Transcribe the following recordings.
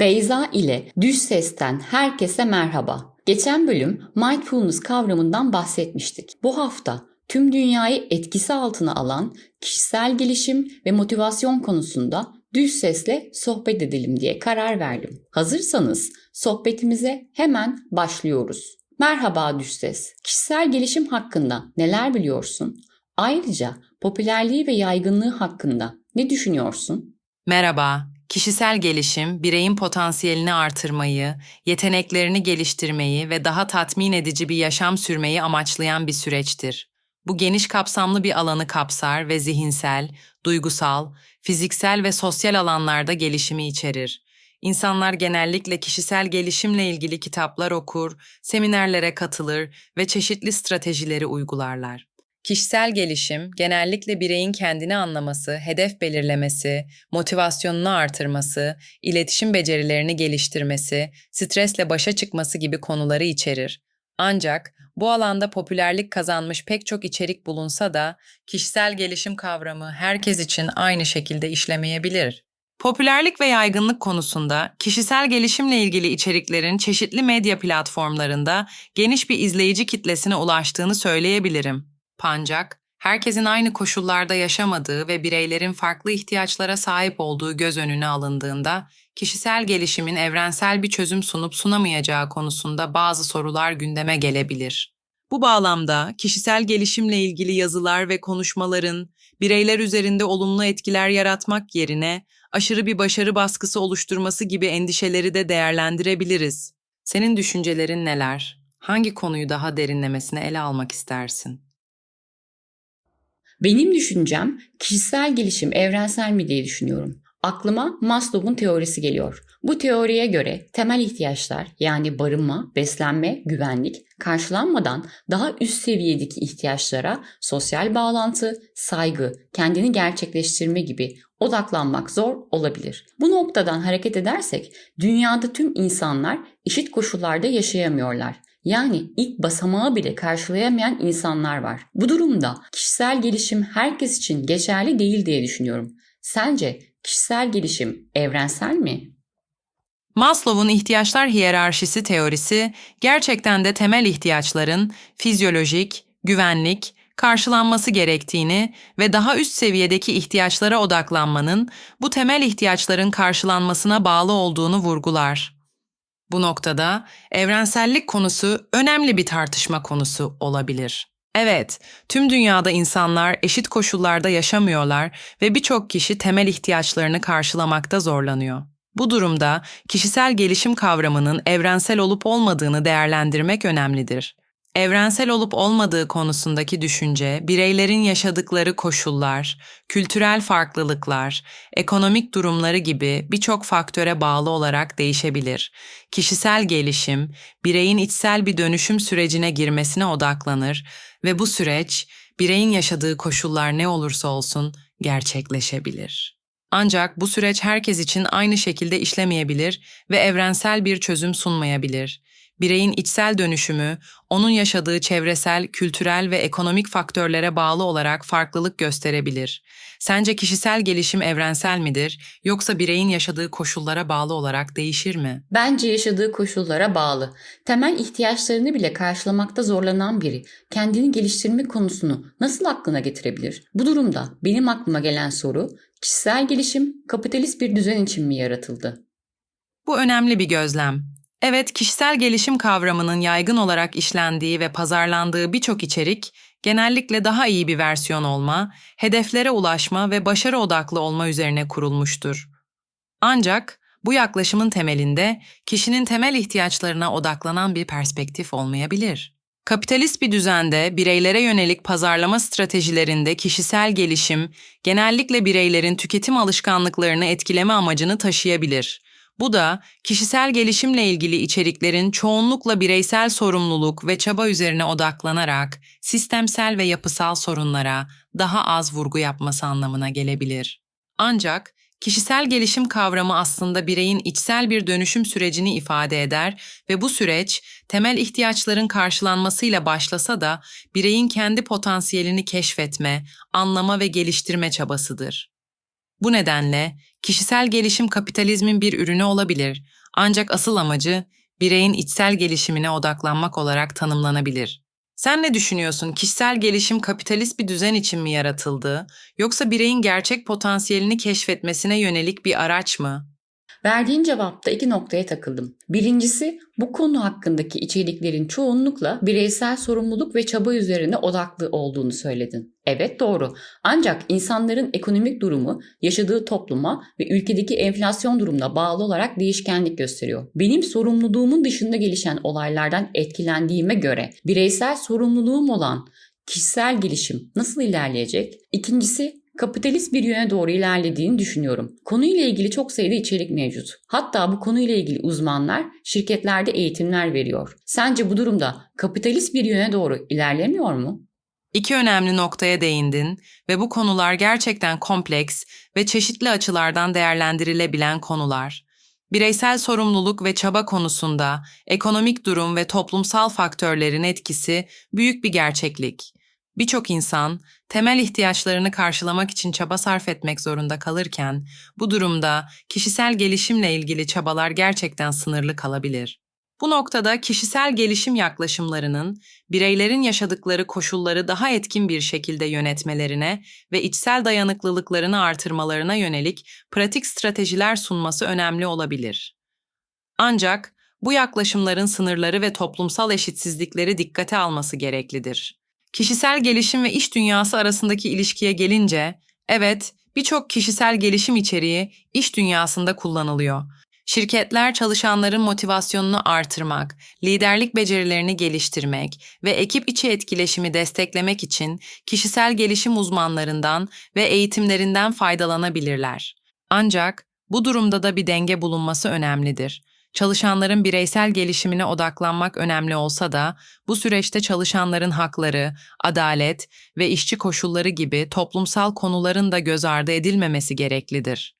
Beyza ile Düş Ses'ten herkese merhaba. Geçen bölüm mindfulness kavramından bahsetmiştik. Bu hafta tüm dünyayı etkisi altına alan kişisel gelişim ve motivasyon konusunda Düş Ses'le sohbet edelim diye karar verdim. Hazırsanız sohbetimize hemen başlıyoruz. Merhaba Düş Ses. Kişisel gelişim hakkında neler biliyorsun? Ayrıca popülerliği ve yaygınlığı hakkında ne düşünüyorsun? Merhaba. Kişisel gelişim, bireyin potansiyelini artırmayı, yeteneklerini geliştirmeyi ve daha tatmin edici bir yaşam sürmeyi amaçlayan bir süreçtir. Bu geniş kapsamlı bir alanı kapsar ve zihinsel, duygusal, fiziksel ve sosyal alanlarda gelişimi içerir. İnsanlar genellikle kişisel gelişimle ilgili kitaplar okur, seminerlere katılır ve çeşitli stratejileri uygularlar. Kişisel gelişim genellikle bireyin kendini anlaması, hedef belirlemesi, motivasyonunu artırması, iletişim becerilerini geliştirmesi, stresle başa çıkması gibi konuları içerir. Ancak bu alanda popülerlik kazanmış pek çok içerik bulunsa da kişisel gelişim kavramı herkes için aynı şekilde işlemeyebilir. Popülerlik ve yaygınlık konusunda kişisel gelişimle ilgili içeriklerin çeşitli medya platformlarında geniş bir izleyici kitlesine ulaştığını söyleyebilirim. Ancak herkesin aynı koşullarda yaşamadığı ve bireylerin farklı ihtiyaçlara sahip olduğu göz önüne alındığında kişisel gelişimin evrensel bir çözüm sunup sunamayacağı konusunda bazı sorular gündeme gelebilir. Bu bağlamda kişisel gelişimle ilgili yazılar ve konuşmaların bireyler üzerinde olumlu etkiler yaratmak yerine aşırı bir başarı baskısı oluşturması gibi endişeleri de değerlendirebiliriz. Senin düşüncelerin neler? Hangi konuyu daha derinlemesine ele almak istersin? Benim düşüncem kişisel gelişim evrensel mi diye düşünüyorum. Aklıma Maslow'un teorisi geliyor. Bu teoriye göre temel ihtiyaçlar yani barınma, beslenme, güvenlik karşılanmadan daha üst seviyedeki ihtiyaçlara sosyal bağlantı, saygı, kendini gerçekleştirme gibi odaklanmak zor olabilir. Bu noktadan hareket edersek dünyada tüm insanlar eşit koşullarda yaşayamıyorlar. Yani ilk basamağı bile karşılayamayan insanlar var. Bu durumda kişisel gelişim herkes için geçerli değil diye düşünüyorum. Sence kişisel gelişim evrensel mi? Maslow'un ihtiyaçlar hiyerarşisi teorisi gerçekten de temel ihtiyaçların fizyolojik, güvenlik, karşılanması gerektiğini ve daha üst seviyedeki ihtiyaçlara odaklanmanın bu temel ihtiyaçların karşılanmasına bağlı olduğunu vurgular. Bu noktada evrensellik konusu önemli bir tartışma konusu olabilir. Evet, tüm dünyada insanlar eşit koşullarda yaşamıyorlar ve birçok kişi temel ihtiyaçlarını karşılamakta zorlanıyor. Bu durumda kişisel gelişim kavramının evrensel olup olmadığını değerlendirmek önemlidir. Evrensel olup olmadığı konusundaki düşünce, bireylerin yaşadıkları koşullar, kültürel farklılıklar, ekonomik durumları gibi birçok faktöre bağlı olarak değişebilir. Kişisel gelişim, bireyin içsel bir dönüşüm sürecine girmesine odaklanır ve bu süreç, bireyin yaşadığı koşullar ne olursa olsun gerçekleşebilir. Ancak bu süreç herkes için aynı şekilde işlemeyebilir ve evrensel bir çözüm sunmayabilir bireyin içsel dönüşümü, onun yaşadığı çevresel, kültürel ve ekonomik faktörlere bağlı olarak farklılık gösterebilir. Sence kişisel gelişim evrensel midir yoksa bireyin yaşadığı koşullara bağlı olarak değişir mi? Bence yaşadığı koşullara bağlı. Temel ihtiyaçlarını bile karşılamakta zorlanan biri kendini geliştirme konusunu nasıl aklına getirebilir? Bu durumda benim aklıma gelen soru kişisel gelişim kapitalist bir düzen için mi yaratıldı? Bu önemli bir gözlem. Evet, kişisel gelişim kavramının yaygın olarak işlendiği ve pazarlandığı birçok içerik, genellikle daha iyi bir versiyon olma, hedeflere ulaşma ve başarı odaklı olma üzerine kurulmuştur. Ancak bu yaklaşımın temelinde kişinin temel ihtiyaçlarına odaklanan bir perspektif olmayabilir. Kapitalist bir düzende bireylere yönelik pazarlama stratejilerinde kişisel gelişim genellikle bireylerin tüketim alışkanlıklarını etkileme amacını taşıyabilir. Bu da kişisel gelişimle ilgili içeriklerin çoğunlukla bireysel sorumluluk ve çaba üzerine odaklanarak sistemsel ve yapısal sorunlara daha az vurgu yapması anlamına gelebilir. Ancak kişisel gelişim kavramı aslında bireyin içsel bir dönüşüm sürecini ifade eder ve bu süreç temel ihtiyaçların karşılanmasıyla başlasa da bireyin kendi potansiyelini keşfetme, anlama ve geliştirme çabasıdır. Bu nedenle kişisel gelişim kapitalizmin bir ürünü olabilir ancak asıl amacı bireyin içsel gelişimine odaklanmak olarak tanımlanabilir. Sen ne düşünüyorsun? Kişisel gelişim kapitalist bir düzen için mi yaratıldı yoksa bireyin gerçek potansiyelini keşfetmesine yönelik bir araç mı? Verdiğin cevapta iki noktaya takıldım. Birincisi bu konu hakkındaki içeriklerin çoğunlukla bireysel sorumluluk ve çaba üzerine odaklı olduğunu söyledin. Evet doğru. Ancak insanların ekonomik durumu yaşadığı topluma ve ülkedeki enflasyon durumuna bağlı olarak değişkenlik gösteriyor. Benim sorumluluğumun dışında gelişen olaylardan etkilendiğime göre bireysel sorumluluğum olan kişisel gelişim nasıl ilerleyecek? İkincisi kapitalist bir yöne doğru ilerlediğini düşünüyorum. Konuyla ilgili çok sayıda içerik mevcut. Hatta bu konuyla ilgili uzmanlar şirketlerde eğitimler veriyor. Sence bu durumda kapitalist bir yöne doğru ilerlemiyor mu? İki önemli noktaya değindin ve bu konular gerçekten kompleks ve çeşitli açılardan değerlendirilebilen konular. Bireysel sorumluluk ve çaba konusunda ekonomik durum ve toplumsal faktörlerin etkisi büyük bir gerçeklik. Birçok insan temel ihtiyaçlarını karşılamak için çaba sarf etmek zorunda kalırken bu durumda kişisel gelişimle ilgili çabalar gerçekten sınırlı kalabilir. Bu noktada kişisel gelişim yaklaşımlarının bireylerin yaşadıkları koşulları daha etkin bir şekilde yönetmelerine ve içsel dayanıklılıklarını artırmalarına yönelik pratik stratejiler sunması önemli olabilir. Ancak bu yaklaşımların sınırları ve toplumsal eşitsizlikleri dikkate alması gereklidir. Kişisel gelişim ve iş dünyası arasındaki ilişkiye gelince, evet, birçok kişisel gelişim içeriği iş dünyasında kullanılıyor. Şirketler çalışanların motivasyonunu artırmak, liderlik becerilerini geliştirmek ve ekip içi etkileşimi desteklemek için kişisel gelişim uzmanlarından ve eğitimlerinden faydalanabilirler. Ancak bu durumda da bir denge bulunması önemlidir. Çalışanların bireysel gelişimine odaklanmak önemli olsa da bu süreçte çalışanların hakları, adalet ve işçi koşulları gibi toplumsal konuların da göz ardı edilmemesi gereklidir.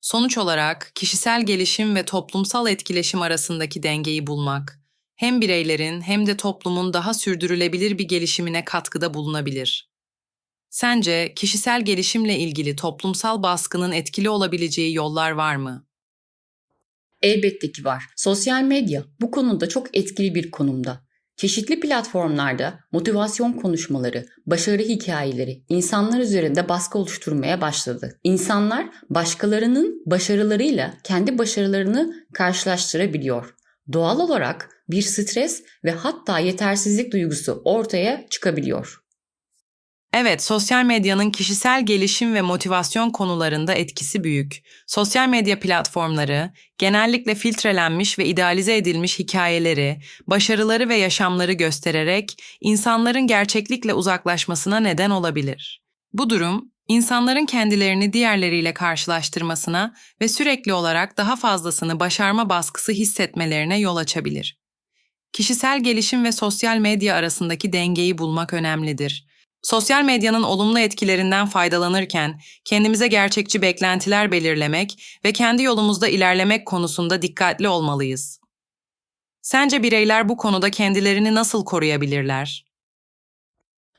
Sonuç olarak kişisel gelişim ve toplumsal etkileşim arasındaki dengeyi bulmak hem bireylerin hem de toplumun daha sürdürülebilir bir gelişimine katkıda bulunabilir. Sence kişisel gelişimle ilgili toplumsal baskının etkili olabileceği yollar var mı? Elbette ki var. Sosyal medya bu konuda çok etkili bir konumda. Çeşitli platformlarda motivasyon konuşmaları, başarı hikayeleri insanlar üzerinde baskı oluşturmaya başladı. İnsanlar başkalarının başarılarıyla kendi başarılarını karşılaştırabiliyor. Doğal olarak bir stres ve hatta yetersizlik duygusu ortaya çıkabiliyor. Evet, sosyal medyanın kişisel gelişim ve motivasyon konularında etkisi büyük. Sosyal medya platformları genellikle filtrelenmiş ve idealize edilmiş hikayeleri, başarıları ve yaşamları göstererek insanların gerçeklikle uzaklaşmasına neden olabilir. Bu durum insanların kendilerini diğerleriyle karşılaştırmasına ve sürekli olarak daha fazlasını başarma baskısı hissetmelerine yol açabilir. Kişisel gelişim ve sosyal medya arasındaki dengeyi bulmak önemlidir. Sosyal medyanın olumlu etkilerinden faydalanırken kendimize gerçekçi beklentiler belirlemek ve kendi yolumuzda ilerlemek konusunda dikkatli olmalıyız. Sence bireyler bu konuda kendilerini nasıl koruyabilirler?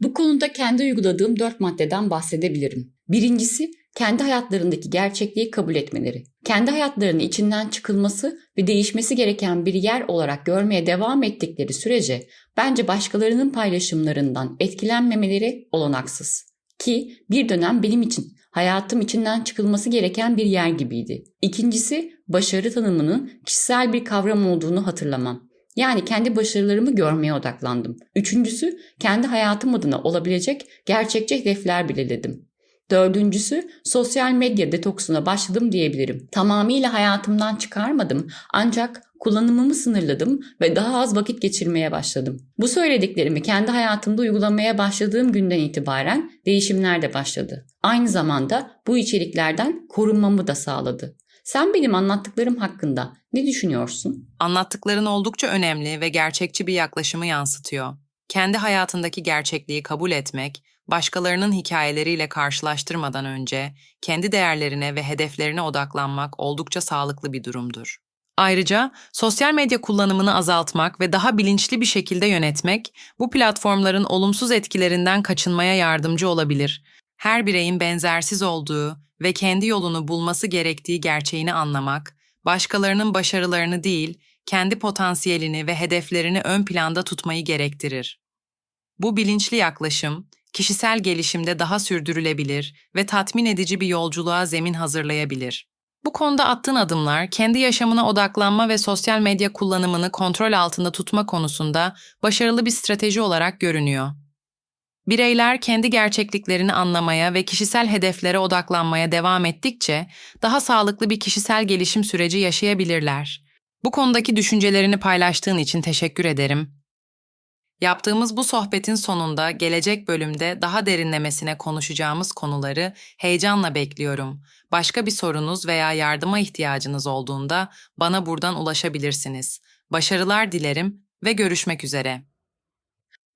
Bu konuda kendi uyguladığım dört maddeden bahsedebilirim. Birincisi kendi hayatlarındaki gerçekliği kabul etmeleri. Kendi hayatlarını içinden çıkılması ve değişmesi gereken bir yer olarak görmeye devam ettikleri sürece bence başkalarının paylaşımlarından etkilenmemeleri olanaksız. Ki bir dönem benim için hayatım içinden çıkılması gereken bir yer gibiydi. İkincisi başarı tanımının kişisel bir kavram olduğunu hatırlamam. Yani kendi başarılarımı görmeye odaklandım. Üçüncüsü kendi hayatım adına olabilecek gerçekçi hedefler belirledim. Dördüncüsü sosyal medya detoksuna başladım diyebilirim. Tamamıyla hayatımdan çıkarmadım ancak kullanımımı sınırladım ve daha az vakit geçirmeye başladım. Bu söylediklerimi kendi hayatımda uygulamaya başladığım günden itibaren değişimler de başladı. Aynı zamanda bu içeriklerden korunmamı da sağladı. Sen benim anlattıklarım hakkında ne düşünüyorsun? Anlattıkların oldukça önemli ve gerçekçi bir yaklaşımı yansıtıyor. Kendi hayatındaki gerçekliği kabul etmek, başkalarının hikayeleriyle karşılaştırmadan önce kendi değerlerine ve hedeflerine odaklanmak oldukça sağlıklı bir durumdur. Ayrıca sosyal medya kullanımını azaltmak ve daha bilinçli bir şekilde yönetmek bu platformların olumsuz etkilerinden kaçınmaya yardımcı olabilir. her bireyin benzersiz olduğu ve kendi yolunu bulması gerektiği gerçeğini anlamak, başkalarının başarılarını değil, kendi potansiyelini ve hedeflerini ön planda tutmayı gerektirir. Bu bilinçli yaklaşım, kişisel gelişimde daha sürdürülebilir ve tatmin edici bir yolculuğa zemin hazırlayabilir. Bu konuda attığın adımlar, kendi yaşamına odaklanma ve sosyal medya kullanımını kontrol altında tutma konusunda başarılı bir strateji olarak görünüyor. Bireyler kendi gerçekliklerini anlamaya ve kişisel hedeflere odaklanmaya devam ettikçe daha sağlıklı bir kişisel gelişim süreci yaşayabilirler. Bu konudaki düşüncelerini paylaştığın için teşekkür ederim. Yaptığımız bu sohbetin sonunda gelecek bölümde daha derinlemesine konuşacağımız konuları heyecanla bekliyorum. Başka bir sorunuz veya yardıma ihtiyacınız olduğunda bana buradan ulaşabilirsiniz. Başarılar dilerim ve görüşmek üzere.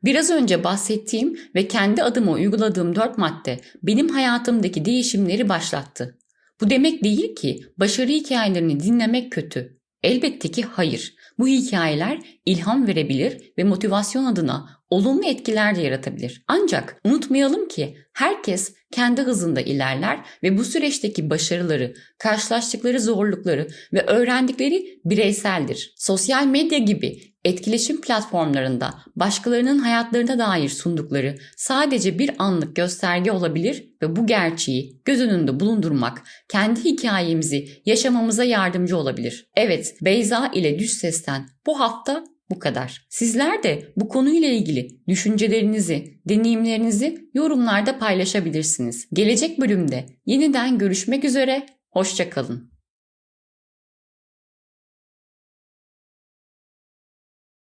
Biraz önce bahsettiğim ve kendi adıma uyguladığım dört madde benim hayatımdaki değişimleri başlattı. Bu demek değil ki başarı hikayelerini dinlemek kötü. Elbette ki hayır. Bu hikayeler ilham verebilir ve motivasyon adına olumlu etkiler de yaratabilir. Ancak unutmayalım ki herkes kendi hızında ilerler ve bu süreçteki başarıları, karşılaştıkları zorlukları ve öğrendikleri bireyseldir. Sosyal medya gibi etkileşim platformlarında başkalarının hayatlarına dair sundukları sadece bir anlık gösterge olabilir ve bu gerçeği göz önünde bulundurmak kendi hikayemizi yaşamamıza yardımcı olabilir. Evet, Beyza ile Düş Ses'ten bu hafta bu kadar. Sizler de bu konuyla ilgili düşüncelerinizi, deneyimlerinizi yorumlarda paylaşabilirsiniz. Gelecek bölümde yeniden görüşmek üzere, hoşçakalın.